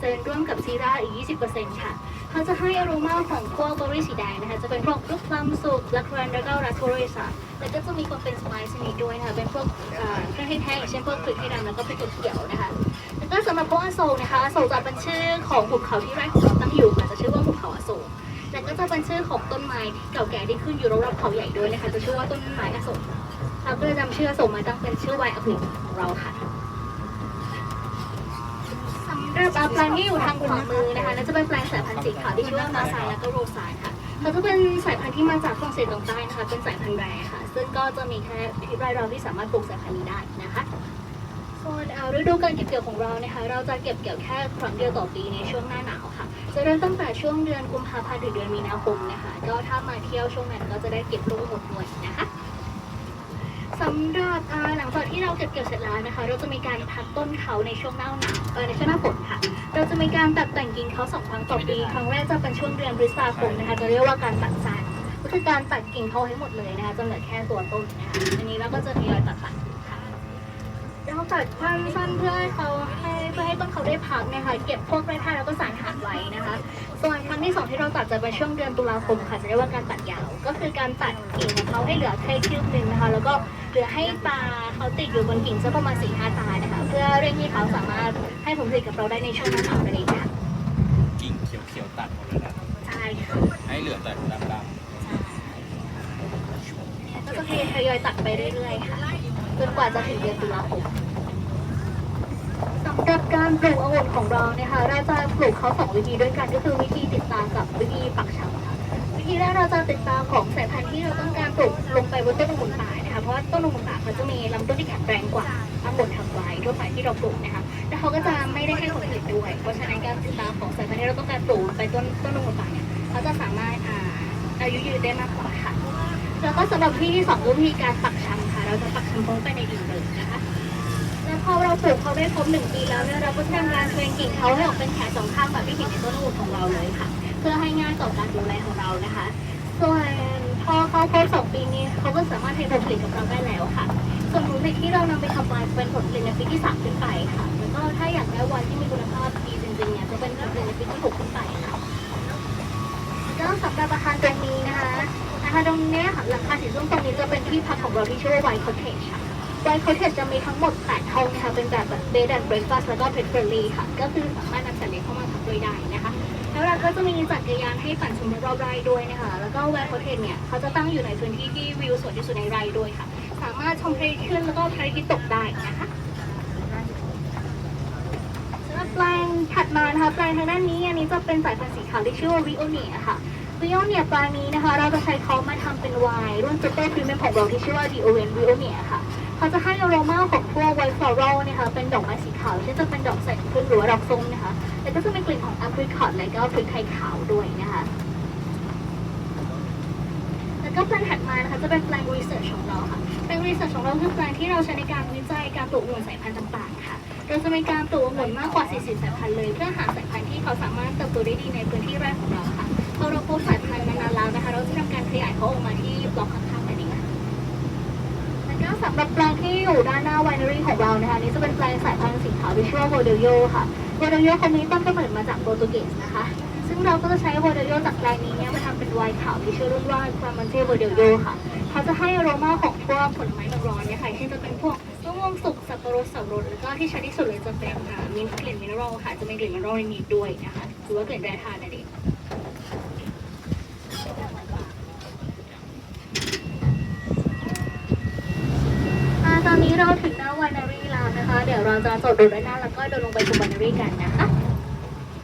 10%ร่วมกับซีราอีก 20%ค่ะเขาจะให้อโรมาของพวกเบอร์รี่สีแดงนะคะ จะเป็นพวกลูกพลัมสุกและครันแล้วก็ราสเบอร์รี่ค่ะแล้วก็จะมีความเป็นสไปซ์นิดด้วยนะคะ เป็นพวกเครื่องเทศแห้งอย่างเช่นพวกพริกไทยดำแล้วก็พริกเขียวนะคะแล้วก็สำหรับพวกอโศกนะคะอโศกจะเป็นชื่อของภูเขาที่แรกของเราตั้งอยู่ค่ะจะชื่อว่าภูเขาอโศกแล้วก็จะเป็นชื่อของต้นไม้เก่าแก่ที่ขึ้นอยู่รอบๆเขาใหญ่ด้วยนะคะ จะชื่อว่าต้นไม้อโศกเราก็เลยจำชื่ออโศกมาตั้งเป็นชื่อไวน์อโศกของเราค่ะ สำหรับแปลงที่อยู่ทางขวามือนะคะนั่นจะเป็นแปลงสายพันธุ์สีขาวที่ชื่อว่ามาซายและก็โรซายค่ะเขาจะเป็นสายพันธุ์ที่มาจากฝรั่งเศสตรงใต้นะคะ เป็นสายพันธุ์แรค่ะ ซึ่งก็จะมีแค่ที่ไร่เราที่สามารถปลูกสายพันธุ์นี้ได้นะคะส่วนเอ่อฤดูการเก็บเกี่ยวของเรานะคะ เราจะเก็บเกี่ยวแค่ครั้งเดียวต่อปีในช่วงหน้าหนาวค่ะ จะเริ่มตั้งแต่ช่วงเดือนกุมภาพันธ์ถึงเดือนมีนาคมนะคะ ก็ถ้ามาเที่ยวช่วงนั้นก็จะได้เก็บลูกหมดด้วยนะคะ สำหรับอ่าหลังจากที่เราเก็บเกี่ยวเสร็จแล้วนะคะ เราจะมีการพักต้นเขาในช่วงหน้าหนาวเออในช่วงหน้าฝนค่ะ เราจะมีการตัดแต่งกิ่งเขาสองครั้งต่อปีครั้งแรกจะเป็นช่วงเดือนพฤษภาคมนะคะจะเรียกว่าการตัดสายก็คือการตัดกิ่งเขาให้หมดเลยนะคะจนเหลือแค่ตัวต้นนะคะอันนี้เราก็จะทยอยตัดตัด ค่ะเราตัดความสั้นเพื่อให้เขาให้เพื่อให้ต้นเขาได้พักเนี่ยค่ะเก็บพวกไม้ไผ่แล้วก็สารหาดไว้นะคะ ส่วนครั้งที่สองที่เราตัดจะเป็นช่วงเดือนตุลาคมค่ะจะเรียกว่าการตัดยาว ก็คือการตัดกิ่งของเขาให้เหลือแค่คืบหนึ่งนะคะ แล้วก็เหลือให้ตาเขาติดอยู่บนกิ่งสักประมาณสี่ห้าตานะคะ เพื่อเร่งให้เขาสามารถให้ผลผลิตกับเราได้ในช่วงหน้าหนาวนั่นเองค่ะกิ่งเขียวๆตัดหมดเลยนะใช่ค่ะให้เหลือแต่ดำก็จะทยอยตัดไปเรื่อยๆค่ะจ นกว่าจะถึงเดือนตุลาคมสำหรับการปลูกองุ่นของเราเนี่ยค่ะเราจะปลูกเขาสองวิธีด้วยกันก็คือวิธีติดตามกับวิธีปักชำค่ะวิธีแรกเราจะติดตามของสายพันธุ์ที่เราต้องการปลูกลงไปบนต้นองุ่นป่านะคะเพราะว่าต้นองุ่นป่าเขาจะมีลำต้นที่แข็งแรงกว่าองุ่นทำไว้ทั่วไปที่เราปลูกนะคะแล้วเขาก็จะไม่ได้ให้ผลผลิตด้วย เพราะฉะนั้นการติดตามของสายพันธุ์ที่เราต้องการปลูกไปต้นต้นองุ่นป่าเนี่ยเขาจะสามารถอายุยืนได้มากกว่าค่ะแล้วก็สำหรับที่สองก็วิธีการปัก เราจะปักชำลงไปในดินเลยนะคะ แล้วพอเราปลูกเขาได้ครบหนึ่งปีแล้วเนี่ยเราก็จะทำการเทรนกิ่งเขาให้ออกเป็นแขนสองข้างแบบที่เห็นในต้นองุ่นของเราเลยค่ะ เพื่อให้ง่ายต่อการดูแลของเรานะคะ ส่วนพอเขาครบสองปีนี้เขาก็สามารถให้ผลผลิตกับเราได้แล้วค่ะ ส่วนผลผลิตที่เรานำไปทำลายเป็นผลผลิตในปีที่สามขึ้นไปค่ะ แล้วก็ถ้าอยากได้วันที่มีคุณภาพดีจริงๆเนี่ยจะเป็นผลผลิตในปีที่หกขึ้นไปค่ะก็สำหรับอาคารตรง นะคะอาตรงเนี้ยค่ะหลังคาสีส้มตรงนี้จะเป็นที่พักของเราที่ชื่อว่าไวท์คอเทจค่ะไวท์คอเทจจะมีทั้งหมด8ห้องนะคะเป็นแบบเบดแอนด์เบรคฟาสต์แล้วก็เพดเฟรลีค่ะ ก็คือสามารถนำสัตว์เลี้ยงเข้ามาพักโดยได้นะคะ แล้วเราก็จะมีจักรยานให้ปั่นชมรอบไร่ด้วยนะคะ แล้วก็ไวท์คอเทจเนี่ยเขาจะตั้งอยู่ในพื้นที่ที่วิวสวยที่สุดในไร่ด้วยค่ะ สามารถชมพระอาทิตย์ขึ้นแล้วก็พระอาทิตย์ตกได้นะคะแปลงถัดมานะคะแปลงทางด้านนี้อันนี้จะเป็นสายพันธุ์สีขาวที่ชื่อว่าวิโอเนียค่ะ วิโอเนียปลงนี้นะคะ เราจะใช้เขามาทำเป็นไวน์รุ่นซูเปอร์พรีเมียมของเราที่ชื่อว่าดีโอเวนวิโอเนียค่ะ เขาจะให้อโรมาของพวกไวท์ฟลอรัลนะคะเป็นดอกไม้สีขาวเช่จะเป็นดอกใส่ขึ้นหรือว่าดอกส้มนะคะ แล้วก็จะมีกลิ่นของแอปริคอตและก็พริกไทยขาวด้วยนะคะแล้วก็แปลงถัดมานะคะจะเป็นแปลงรีเสิร์ชของเราค่ะแปลงรีเสิร์ชของเราคือแปลงที่เราใช้ในการวิจัยการปลูกองุ่นสายพันธุ์ต่างๆค่ะเราจะมีการปลูกองุ่นมากกว่า 40 สายพันธุ์เลย เพื่อหาสายพันธุ์ที่เขาสามารถเติบโตได้ดีในพื้นที่แรกของเราค่ะ อเราพบสายพันธุ์มานานแล้วนะคะ เราจะทำการขยายเขาออกมาที่บล็อกข้างๆนั่นเองค่ะแล้วก็สำหรับแปลงที่อยู่ด้านหน้าไวนารีของเรานะคะนี้จะเป็นแปลงสายพันธุ์สีขาวที่ชื่อว่าโวเดโยค่ะโวเดโยคนนี้ต้นกำเนิดมาจากโปรตุเกสนะคะ ซึ่งเราก็จะใช้โวเดโยจากแปลงนี้เนี่ยมาทำเป็นไวน์ขาวที่ชื่อรุ่นว่าคามันเทโวเดโยค่ะเขาจะให้อโรมาของพวกผลไม้ร้อนเนี่ยค่ะเช่จะเป็นพวกมะม่วงสุกสับปะรดสับปะรดแล้วก็ที่ชัดที่สุดเลยจะเป็นอ่ามินกลิ่นมินเนอรัลค่ะจะมีกลิ่นมินเนอรัลในนี้ด้วยนะคะหรือว่ากลิ่นแร่ธาตุนั่นเอง อ่าตอนนี้ เราถึงหน้าไวนารีแล้วนะคะ เดี๋ยวเราจะจดดูด้านหน้าแล้วก็เดินลงไปชมไวนารีกันนะคะ